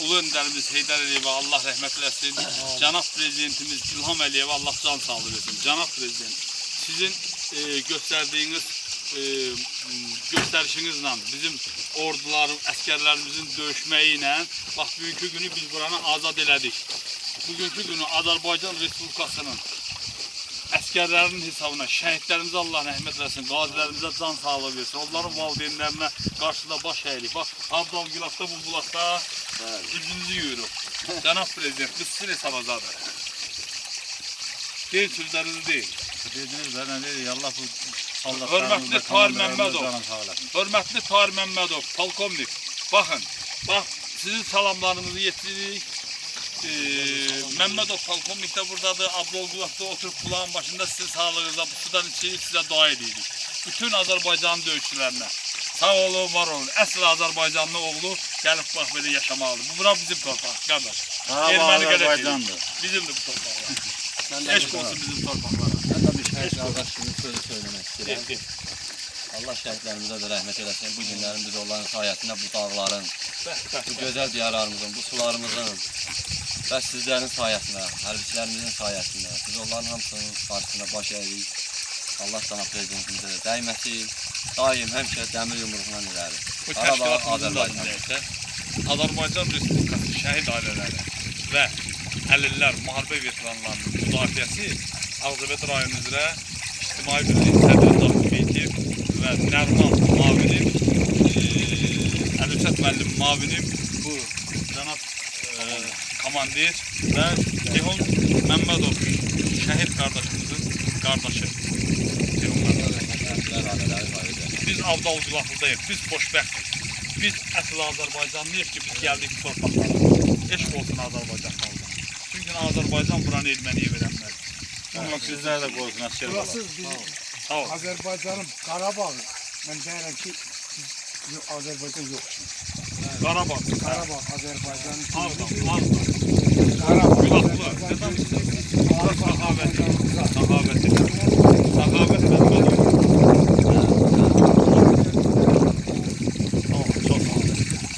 Ulu önderimiz Heydar Aliyev'e Allah rahmet eylesin. Cenab Prezidentimiz İlham Aliyev'e Allah can sağlığı versin. Cenab Prezident sizin e, gösterdiğiniz e, m, gösterişinizle bizim orduların, askerlerimizin dövüşmeyle bak bugünkü günü biz buranı azad elədik. Bugünkü günü Azerbaycan Respublikasının əsgərlərin hesabına şəhidlərimizə Allah rəhmət eləsin, qazilərimizə can sağlığı versin. Onların valideynlərinə qarşıda baş əyilik. Bax, Abdal Gülaqda bu bulaqda üzünüzü yuyuruq. Cənab Prezident, bu sizin hesabazadır. Deyil sözlərinizi deyil. Dediniz ne dedi Allah bu Hörmətli Tahir Məmmədov. Hörmətli Tahir Məmmədov, polkovnik. Baxın, bax sizin salamlarınızı yetiririk. Ee, Məmmədov polkovnik də buradadır. Abdol Qulaqda oturup kulağın başında sizin sağlığınıza bu sudan içeri size dua edirik. Bütün Azərbaycan döyüşçülərinə. Sağ olun, var olun. Əsl Azərbaycanlı oğlu gəlib bax belə yaşamalıdır. Bu bura bizim torpaq, qardaş. Erməni. Azerbaycan'dı. Bizimdir bu torpaqlar. Eşq olsun bizim torpaqlara. ben de bir şehit kardeşimin sözü söylemek istedim. Eşq. Allah şehitlerimize de rahmet eylesin. Bu günlerin biz onların sayesinde bu dağların, bu güzel diyarlarımızın, bu sularımızın ve sizlerin sayesinde, hərbiçilərimizin sayesinde biz onların hamısının karşısında baş eğdik. Allah sana prezidentimize de değmesin. Daim hemşe demir yumruğuna ileri. Bu Qarabağ, Azərbaycan. dinləyirsə, Azərbaycan Respublikası şəhid ailələri və əlillər, müharibə veteranlarının müdafiəsi Ağdabət rayonu üzrə İctimai Birliyin sədri Davud Beytiyev və Nərman Mavinim, eee Mavinim, bu cənab eee, komandir və Ceyhun Məmmədov şəhid qardaşımızın qardaşı Ceyhun Məmmədov. Biz Avdal Qulaqlıdayıq, biz xoşbəxtik. Biz əsl Azərbaycanlıyıq ki, biz gəldik bu torpaqlara. Eşq olsun Azərbaycan xalqına. Çünki Azərbaycan buranı erməniyə verənməz. Ama sizler de korkun asker Burası bizim. Azerbaycan'ın Karabağ. Ben derim ki biz- Azerbaycan yok şimdi. Qarabağ, Karabağ Azerbaycan'ın Ağdam, Ağdam, Karabağ Gülaklı. Azerbaycan Neden? gözü- Karabağ